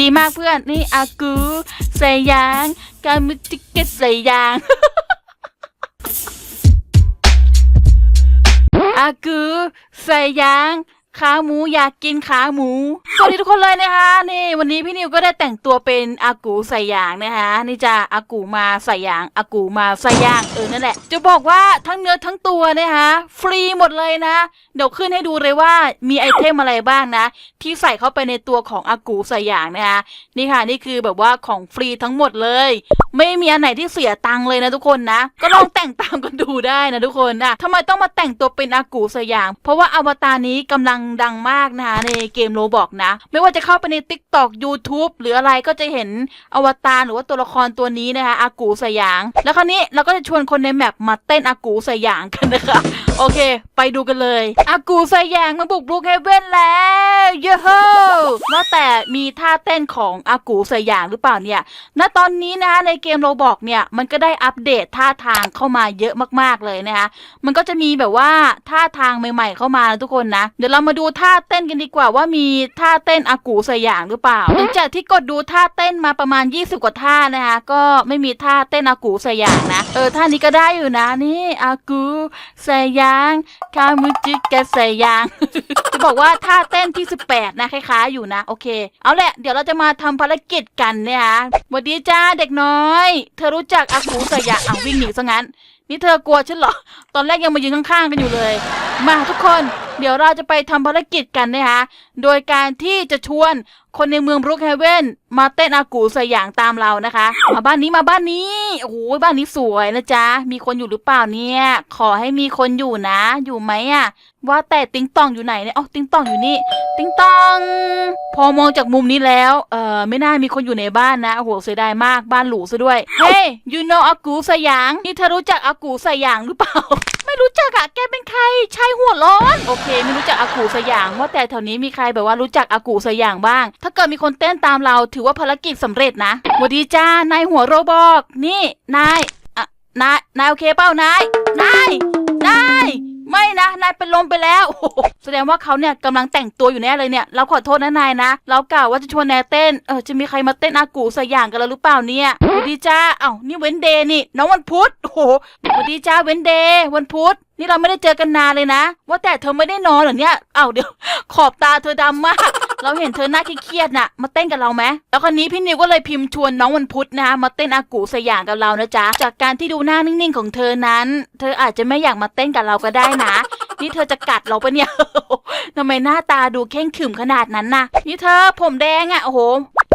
ดีมากเพื่อน นี่อากูใส่ยาง การมุติกเกตใส่ยาง อากูใส่ยาง ขาหมูอยากกินขาหมู สวัสดีทุกคนเลยนะคะ นี่ วันนี้พี่นิวก็ได้แต่งตัวเป็นอากูใส่ยางนะคะนี่จะอากูมาใส่ยางอากูมาใส่ยางเออนั่นแหละ จะบอกว่าทั้งเนื้อทั้งตัวนะคะฟรีหมดเลยนะเดี๋ยวขึ้นให้ดูเลยว่ามีไอเทมอะไรบ้างนะ ที่ใส่เข้าไปในตัวของอากูใส่ยางนะคะนี่ค่ะนี่คือแบบว่าของฟรีทั้งหมดเลย ไม่มีอันไหนที่เสียตังค์เลยนะทุกคนนะ ก็ลองแต่งตามกันดูได้นะทุกคนนะทำไมต้องมาแต่งตัวเป็นอากูใส่ยามเพราะว่าอวตารนี้กำลังดังมากนะคะในเกมโรบอกนะ ไม่ว่าจะเข้าไปใน Tik t o อกยูทูบหรืออะไรก็จะเห็นอวตารหรือว่าตัวละครตัวนี้นะคะอากูสยามแล้วคราวนี้เราก็จะชวนคนในแมปมาเต้นอากูสยามกันนะคะ โอเค ไปดูกันเลยอากูสยามมาบุกบลูกเฮเว่นแล้ว ว่าแต่มีท่าเต้นของอากูสยามหรือเปล่าเนี่ย ณ ตอนนี้นะคะในเกมโรบอกเนี่ย มันก็ได้อัปเดตท่าทางเข้ามาเยอะมากๆเลยนะคะ มันก็จะมีแบบว่าท่าทางใหม่ ๆ เข้ามาทุกคนนะ เดี๋ยวเรามาดูท่าเต้นกันดีกว่าว่ามีท่าเต้นอากูสยามหรือเปล่า หลังจากที่กดดูท่าเต้นมาประมาณ 20 กว่าท่านะคะ ก็ไม่มีท่าเต้นอากูสยามนะ เออท่านี้ก็ได้อยู่นะนี่อากูสยามคามุจิกะสยามจะบอกว่าท่าเต้นที่ 18 นะคล้ายๆอยู่นะโอเค เอาแหละ เดี๋ยวเราจะมาทำภารกิจกันเนี่ยนะสวัสดีจ้าเด็กน้อย เธอรู้จักอากูสยามอะวิ่งหนีซะงั้น นี่เธอกลัวฉันเหรอ ตอนแรกยังมายืนข้างๆกันอยู่เลย มาทุกคน เดี๋ยวเราจะไปทำภารกิจกันนะคะ โดยการที่จะชวนคนในเมืองบรุกเฮเว่นมาเต้นอากูสยางตามเรานะคะ มาบ้านนี้มาบ้านนี้ โอ้โหบ้านนี้สวยนะจ๊ะ มีคนอยู่หรือเปล่าเนี่ย ขอให้มีคนอยู่นะ อยู่ไหมอะว่าแต่ติงตองอยู่ไหนเนี่ยอ๋อติงตองอยู่นี่ ติงตอง พอมองจากมุมนี้แล้ว เออไม่น่ามีคนอยู่ในบ้านนะ โอ้โหเสียดายมากบ้านหรูซะด้วย เฮ้ you know อากูสยางนี่เธอรู้จักอากูสยางหรือเปล่าไม่รู้จักอะแกเป็นใครชายหัวร้อน โอเค ไม่รู้จักอากูสยางว่าแต่แถวนี้มีใครแบบว่ารู้จักอากูสยางบ้างถ้าเกิดมีคนเต้นตามเราถือว่าภารกิจสำเร็จนะสวัสดีจ้านายหัวโรบอก นี่นายอะนายนายโอเคเปล่านายนายนายไม่นะนายเป็นลมไปแล้วโอ้โหแสดงว่าเขาเนี่ยกำลังแต่งตัวอยู่แน่เลยเนี่ย เราขอโทษนะนายนะเรากล่าวว่าจะชวนนายเต้นเออจะมีใครมาเต้นอากูสยางกันแล้วหรือเปล่าเนี่ยสวัสดีจ้าเอ้านี่เว้นเดย์นี่น้องวันพุธโอ้โหสวัสดีจ้าเว้นเดย์วันพุธ นี่เราไม่ได้เจอกันนานเลยนะ ว่าแต่เธอไม่ได้นอนเหรอเนี่ย เอ้าเดี๋ยวขอบตาเธอดำมาก เราเห็นเธอหน้าเครียดๆน่ะ มาเต้นกับเราไหมแล้วคราวนี้พี่นิวก็เลยพิมพ์ชวนน้องวันพุธนะคะมาเต้นอากูสยามกับเรานะจ๊ะ จากการที่ดูหน้านิ่งๆของเธอนั้น เธออาจจะไม่อยากมาเต้นกับเราก็ได้นะ นี่เธอจะกัดเราปะเนี่ยทำไมหน้าตาดูเข่งขึมขนาดนั้นน่ะ นี่เธอผมแดงอะ่ะโอ้โห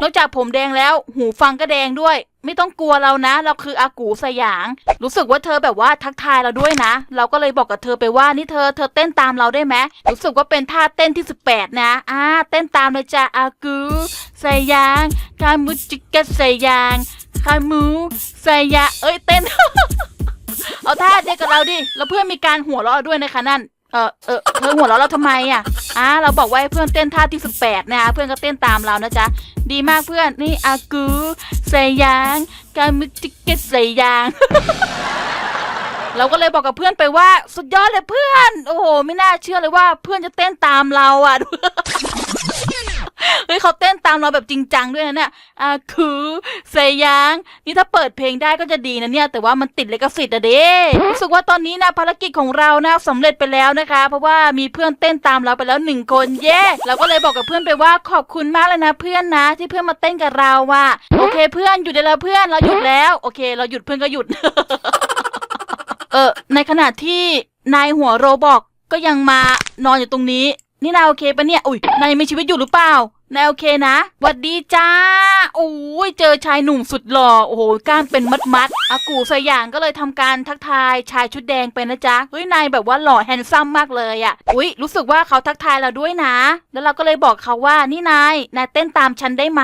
นอกจากผมแดงแล้ว หูฟังก็แดงด้วย ไม่ต้องกลัวเรานะ เราคืออากูสยางรู้สึกว่าเธอแบบว่าทักทายเราด้วยนะ เราก็เลยบอกกับเธอไปว่านี่เธอเธอเต้นตามเราได้ไหมรู้สึกว่าเป็นท่าเต้นที่ 18 นะอ่าเต้นตามเลยจ้ะอากูสยางคามุจิกะสยางคามูสยางเอ้ยเต้นเอาท่าเดียวกับเราดิ แล้วเพื่อนมีการหัวเราะด้วยนะคะนั่น เออเออเธอหัวเราะเราทำไมอะอ่าเราบอกว่าให้เพื่อนเต้นท่าที่สิบแปดนะคะเพื่อนก็เต้นตามเรานะจ๊ะดีมากเพื่อนนี่อากูใส่ยางการมุจิกะใส่ยาง เราก็เลยบอกกับเพื่อนไปว่า สุดยอดเลยเพื่อน โอ้โหไม่น่าเชื่อเลยว่าเพื่อนจะเต้นตามเราอะ เฮ้ยเขาเต้นตามเราแบบจริงจังด้วยนะเนี่ยอาคือเซยาง นี่ถ้าเปิดเพลงได้ก็จะดีนะเนี่ย แต่ว่ามันติดเลิขสิทธิ์อะเด้รู้สึกว่าตอนนี้นะภารกิจของเรานะสำเร็จไปแล้วนะคะ เพราะว่ามีเพื่อนเต้นตามเราไปแล้วหนึ่งคนเย้เราก็เลยบอกกับเพื่อนไปว่าขอบคุณมากเลยนะเพื่อนนะ ที่เพื่อนมาเต้นกับเราว่ะโอเค เพื่อนหยุดได้แล้วเพื่อนเราหยุดแล้วโอเค เราหยุดเพื่อนก็หยุด เออในขณะที่นายหัวโรบอกก็ยังมานอนอยู่ตรงนี้ นี่นายโอเคปะเนี่ย อุ้ยนายยังมีชีวิตอยู่หรือเปล่า นายโอเคนะหวัดดีจ้าโอ้ยเจอชายหนุ่มสุดหล่อ โอ้โหกล้ามเป็นมัดมัดๆอากูสยางก็เลยทำการทักทายชายชุดแดงไปนะจ๊ะ เฮ้ยนายแบบว่าหล่อแฮนซัมมากเลยอะ่ะ อุ้ยรู้สึกว่าเขาทักทายเราด้วยนะ แล้วเราก็เลยบอกเขาว่านี่นายนายเต้นตามฉันได้ไหม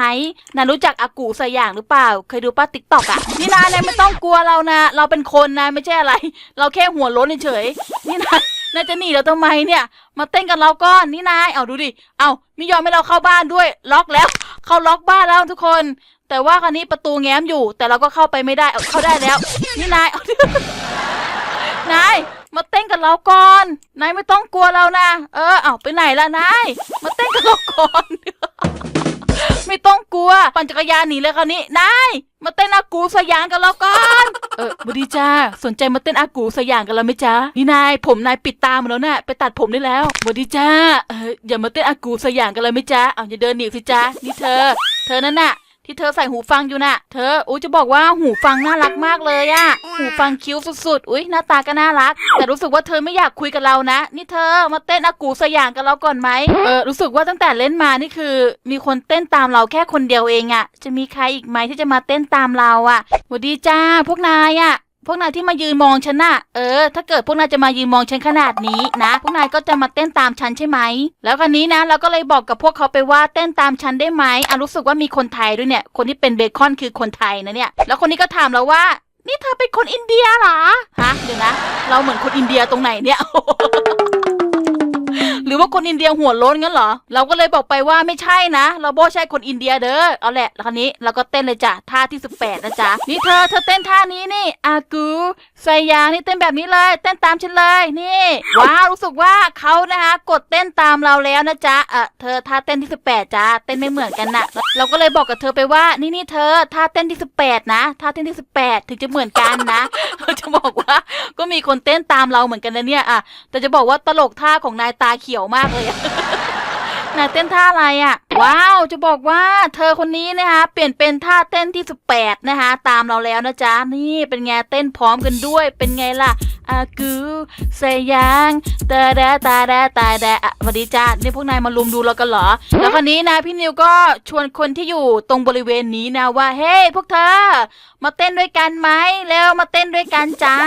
นายรู้จักอากูสยางหรือเปล่า เคยดูป้าติ๊กตอกอะนี่นายนายไม่ต้องกลัวเรานะ เราเป็นคนนะไม่ใช่อะไร เราแค่หัวล้นเฉยนี่นาย นายจะหนีเราทำไมเนี่ย มาเต้นกับเราก่อนนี่นายเอาดูดิ เอาไม่ยอมให้เราเข้าบ้านด้วย ล็อกแล้ว เขาล็อกบ้านแล้วทุกคน แต่ว่าคราวนี้ประตูแง้มอยู่ แต่เราก็เข้าไปไม่ได้เอาเข้าได้แล้ว นี่นายเอานายมาเต้นกับเราก่อน นายไม่ต้องกลัวเรานะ เออ เอาไปไหนล่ะนาย มาเต้นกับเราก่อน ไม่ต้องกลัว ปั่นจักรยานหนีเลยคราวนี้ นาย มาเต้นอากูสยามกันแล้วก่อนเออบุดีจ้าสนใจมาเต้นอากูสยามกันแล้วไหมจ๊ะนี่นายผมนายปิดตาหมดแล้วน่ะไปตัดผมได้แล้วบุดีจ้าเอออย่ามาเต้นอากูสยามกันเลยไหมจ๊ะเอาอย่าเดินหนีสิจ๊ะนี่เธอ เธอนั่นน่ะ ที่เธอใส่หูฟังอยู่น่ะ เธออุ้ยจะบอกว่าหูฟังน่ารักมากเลยอะหูฟังคิ้วสุดๆ อุ้ยหน้าตาก็น่ารัก แต่รู้สึกว่าเธอไม่อยากคุยกับเรานะ นี่เธอมาเต้นอากูสยามกับเราก่อนไหมเออรู้สึกว่าตั้งแต่เล่นมานี่คือ มีคนเต้นตามเราแค่คนเดียวเองอะจะมีใครอีกไหมที่จะมาเต้นตามเราอะสวัสดีจ้าพวกนายอะ วกนายที่มายืนมองฉันน่ะ เออ ถ้าเกิดพวกนายจะมายืนมองฉันขนาดนี้นะ พวกนายก็จะมาเต้นตามฉันใช่ไหม แล้วคราวนี้นะเราก็เลยบอกกับพวกเขาไปว่าเต้นตามฉันได้ไหมอะรู้สึกว่ามีคนไทยด้วยเนี่ย คนที่เป็นเบคอนคือคนไทยนะเนี่ย แล้วคนนี้ก็ถามเราว่า นี่เธอเป็นคนอินเดียเหรอ ฮะ เดี๋ยวนะ เราเหมือนคนอินเดียตรงไหนเนี่ย ว่าคนอินเดียหัวโล้นงั้นเหรอ เราก็เลยบอกไปว่าไม่ใช่นะ เราโบใช่คนอินเดียเด้อ เอาแหละคราวนี้เราก็เต้นเลยจ้ะ ท่าที่สิบแปดนะจ๊ะ นี่เธอ เธอเต้นท่านี้นี่ อากูไซยานี่เต้นแบบนี้เลย เต้นตามฉันเลย นี่ ว้าวรู้สึกว่าเขานะคะ กดเต้นตามเราแล้วนะจ๊ะ เออเธอท่าเต้นที่สิบแปดจ้าเต้นไม่เหมือนกันนะเราก็เลยบอกกับเธอไปว่า นี่นี่เธอ ท่าเต้นที่สิบแปดนะ ท่าเต้นที่สิบแปดถึงจะเหมือนกันนะเราจะบอกว่า ก็มีคนเต้นตามเราเหมือนกันนะเนี่ยอะแต่จะบอกว่าตลกท่าของนายตาเขียวมากเลยอะนายเต้นท่าอะไรอะว้าว จะบอกว่าเธอคนนี้นะคะเปลี่ยนเป็นท่าเต้นที่สิบแปดนะคะ ตามเราแล้วนะจ๊ะ นี่เป็นไงเต้นพร้อมกันด้วย เป็นไงล่ะอากูเซยังตาแดตาแดตาแดอะสวัสดีจ้านี่พวกนายมาลุมดูเรากันเหรอ แล้วคนนี้นะพี่นิวก็ชวนคนที่อยู่ตรงบริเวณนี้นะว่า เฮ้ยพวกเธอ มาเต้นด้วยกันไหมแล้วมาเต้นด้วยกันจ้า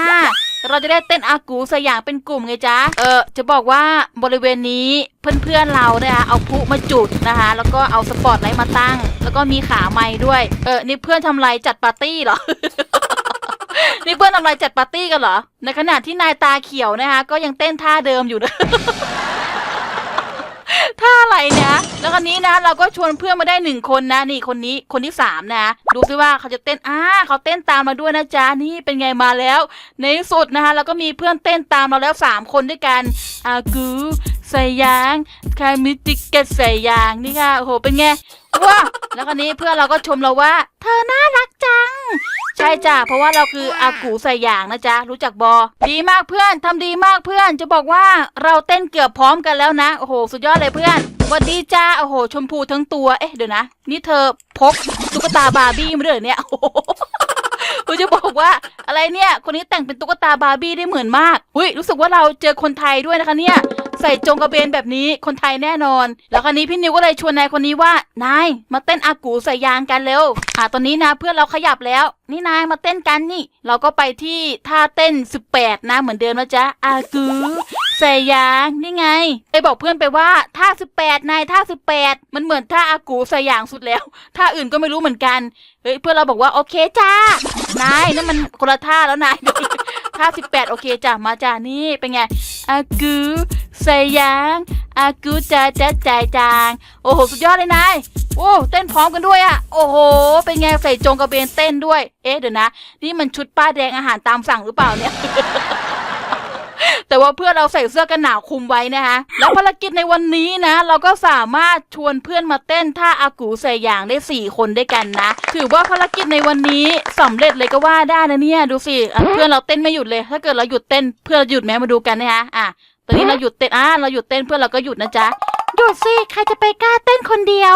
เราจะได้เต้นอากูสยามเป็นกลุ่มไงจ๊ะ เออจะบอกว่าบริเวณนี้เพื่อนๆเราเนี่ยเอาพุมาจุดนะคะ แล้วก็เอาสปอตไลท์มาตั้ง แล้วก็มีขาไม้ด้วย เออนี่เพื่อนทำไรจัดปาร์ตี้เหรอนี่เพื่อนทำไรจัดปาร์ตี้กันเหรอ ในขณะที่นายตาเขียวนะคะก็ยังเต้นท่าเดิมอยู่นะท่าอะไรเนี่ย ตอนนี้นะ เราก็ชวนเพื่อนมาได้หนึ่งคนนะ นี่คนนี้คนที่สามนะดูซิว่าเขาจะเต้นอ่าเขาเต้นตามมาด้วยนะจ๊ะนี่เป็นไงมาแล้ว ในที่สุดนะคะเราก็มีเพื่อนเต้นตามเราแล้วสามคนด้วยกันอากูใส่ยางคามิติกเกตใส่ยางนี่ค่ะโอ้โหเป็นไงว้าแล้วคนนี้เพื่อนเราก็ชมเราว่า เธอน่า ช่จ้ะเพราะว่าเราคืออากูใส่ยางนะจ๊ะรู้จักบอ ดีมากเพื่อนทำดีมากเพื่อนจะบอกว่าเราเต้นเกือบพร้อมกันแล้วนะ โอ้โห สุดยอดเลยเพื่อนหวัสดีจ้าโอ้โห ชมพูทั้งตัวเอ๊ะเดี๋ยวนะ นี่เธอพกตุ๊กตาบาร์บี้มาด้วยเหรอเนี่ยโอ้โห ผมจะบอกว่าอะไรเนี่ย คนนี้แต่งเป็นตุ๊กตาบาร์บี้ได้เหมือนมากอุ้ยรู้สึกว่าเราเจอคนไทยด้วยนะคะเนี่ย ใส่จงกระเบนแบบนี้คนไทยแน่นอน แล้วคราวนี้พี่นิวก็เลยชวนนายคนนี้ว่านายมาเต้นอากูใส่ยางกันเร็วอ่าตอนนี้นะเพื่อนเราขยับแล้ว นี่นายมาเต้นกันนี่ เราก็ไปที่ท่าเต้น 18 นะเหมือนเดิมนะจ๊ะอากู ใส่ยางนี่ไงไปบอกเพื่อนไปว่าท่า18นายท่า18มันเหมือนท่าอากูใส่ยางสุดแล้วท่าอื่นก็ไม่รู้เหมือนกันเฮ้ยเพื่อนเราบอกว่าโอเคจ้านายนั่นมันคนละท่าแล้วนายท่าสิบแปดโอเคจ้ะมาจ้ะนี่เป็นไงอากูใส่ยางอากูจะจะจ่ายจางโอ้โหสุดยอดเลยนายโอ้เต้นพร้อมกันด้วยอะโอ้โห เป็นไงใส่จงกระเบนเต้นด้วย เอ๊ะเดี๋ยวนะ นี่มันชุดป้าแดงอาหารตามสั่งหรือเปล่าเนี่ย แต่ว่าเพื่อนเราใส่เสื้อกันหนาวคุมไว้นะคะแล้วภารกิจในวันนี้นะ เราก็สามารถชวนเพื่อนมาเต้นท่าอากูใส่ยางได้ 4 คนด้วยกันนะ ถือว่าภารกิจในวันนี้สำเร็จเลยก็ว่าได้นะเนี่ยดูสิเพื่อนเราเต้นไม่หยุดเลย ถ้าเกิดเราหยุดเต้นเพื่อนหยุดไหมมาดูกันนะคะอะตอนนี้เราหยุดเต้นอะเราหยุดเต้นเพื่อนเราก็หยุดนะจ๊ะหยุดสิใครจะไปกล้าเต้นคนเดียว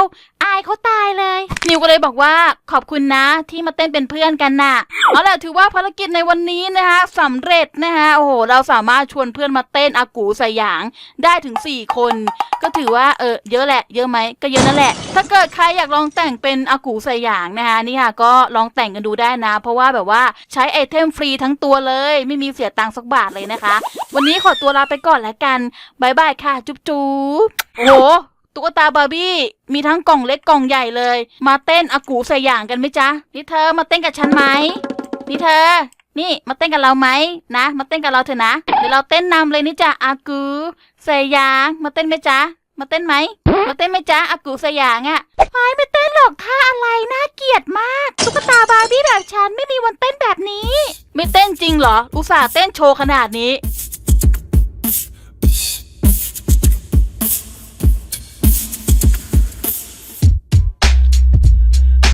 เขาตายเลย นิวก็เลยบอกว่าขอบคุณนะที่มาเต้นเป็นเพื่อนกันน่ะเอาล่ะถือว่าภารกิจในวันนี้นะคะสำเร็จนะคะโอ้โหเราสามารถชวนเพื่อนมาเต้นอากูใสหยางได้ถึง 4 คน ก็ถือว่าเออเยอะแหละ เยอะไหมก็เยอะนั่นแหละ ถ้าเกิดใครอยากลองแต่งเป็นอากูใสหยางนะคะนี่ค่ะก็ลองแต่งกันดูได้นะ เพราะว่าแบบว่าใช้ไอเทมฟรีทั้งตัวเลย ไม่มีเสียตังค์สักบาทเลยนะคะ วันนี้ขอตัวลาไปก่อนแล้วกันบายบายค่ะ จุ๊บจุ๊บโอ้โห ตุ๊กตาบาร์บี้มีทั้งกล่องเล็กกล่องใหญ่เลย มาเต้นอากูใส่หยางกันไหมจ๊ะนี่เธอมาเต้นกับฉันไหมนี่เธอ นี่มาเต้นกับเราไหมนะ มาเต้นกับเราเถอะนะเดี๋ยวเราเต้นนำเลยนี่จ้ะอากูใส่หยางมาเต้นไหมจ๊ะมาเต้นไหมมาเต้นไหมจ๊ะอากูใส่ยางอะ่ะไอ้ไม่เต้นหรอกท่าอะไรน่าเกลียดมากตุ๊กตาบาร์บี้แบบฉันไม่มีวันเต้นแบบนี้ ไม่เต้นจริงเหรอ อุตส่าห์เต้นโชว์ขนาดนี้